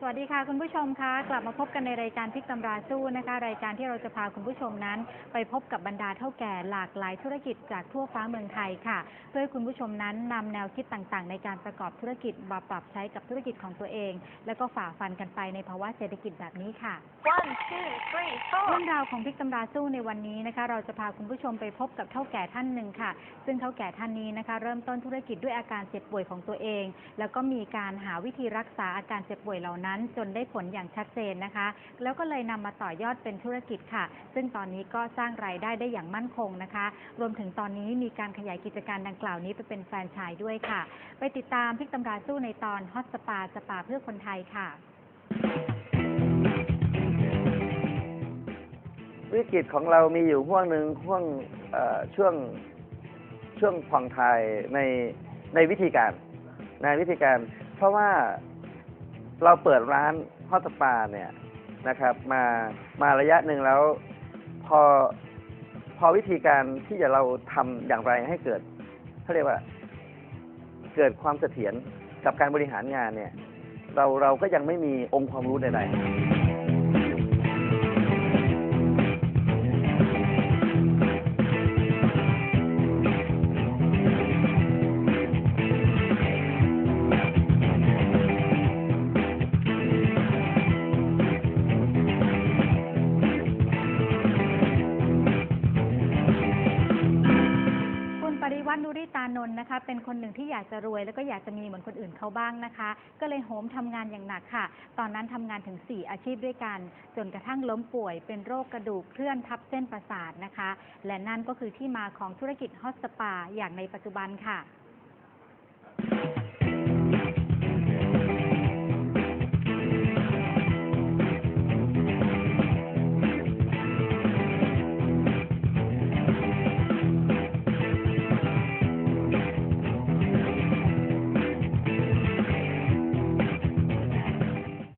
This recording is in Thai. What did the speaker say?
สวัสดีค่ะคุณผู้ชมคะกลับมาพบกันในรายการพลิกตำราสู้นะคะ รายการที่เราจะพาคุณผู้ชมนั้น ไปพบกับบรรดาเท่าแก่หลากหลายธุรกิจจากทั่วฟ้าเมืองไทยค่ะ เพื่อให้คุณผู้ชมนั้นนำแนวคิดต่างๆ ในการประกอบธุรกิจมาปรับใช้กับธุรกิจของตัวเอง แล้วก็ฝ่าฟันกันไปในภาวะเศรษฐกิจแบบนี้ค่ะ One, two, three, เรื่ four. องราวของพลิกตำราสู้ในวันนี้นะคะ เราจะพาคุณผู้ชมไปพบกับเท่าแก่ท่านหนึ่งค่ะ ซึ่งเท่าแก่ท่านนี้นะคะ เริ่มต้นธุรกิจด้วยอาการเจ็บป่วยของตัวเอง แล้วก็มีการหาวิธีรักษาอาการเจ็บป่วยเหล่านั้นจนได้ผลอย่างชัดเจนนะคะ แล้วก็เลยนำมาต่อยอดเป็นธุรกิจค่ะ ซึ่งตอนนี้ก็สร้างรายได้ได้อย่างมั่นคงนะคะ รวมถึงตอนนี้มีการขยายกิจการดังกล่าวนี้ไปเป็นแฟรนไชส์ด้วยค่ะ ไปติดตามพิกตำราสู้ในตอนฮอตสปาสปาเพื่อคนไทยค่ะวิกฤตของเรามีอยู่ห่วงหนึ่งห่วงช่วงช่วงผ่องทายในในวิธีการในวิธีการ เพราะว่า เราเปิดร้านฮอตสปาเนี่ยนะครับ มามาระยะหนึ่งแล้วพอพอวิธีการที่จะเราทำอย่างไรให้เกิดเขาเรียกว่า เกิดความเสถียรกับการบริหารงานเนี่ย เราเราก็ยังไม่มีองค์ความรู้ใดๆ ตานนท์นะคะ เป็นคนหนึ่งที่อยากจะรวย แล้วก็อยากจะมีเหมือนคนอื่นเขาบ้างนะคะ ก็เลยโหมทำงานอย่างหนักค่ะ ตอนนั้นทำงานถึง 4 อาชีพด้วยกัน จนกระทั่งล้มป่วย เป็นโรคกระดูกเคลื่อนทับเส้นประสาทนะคะ และนั่นก็คือที่มาของธุรกิจฮอตสปาอย่างในปัจจุบันค่ะ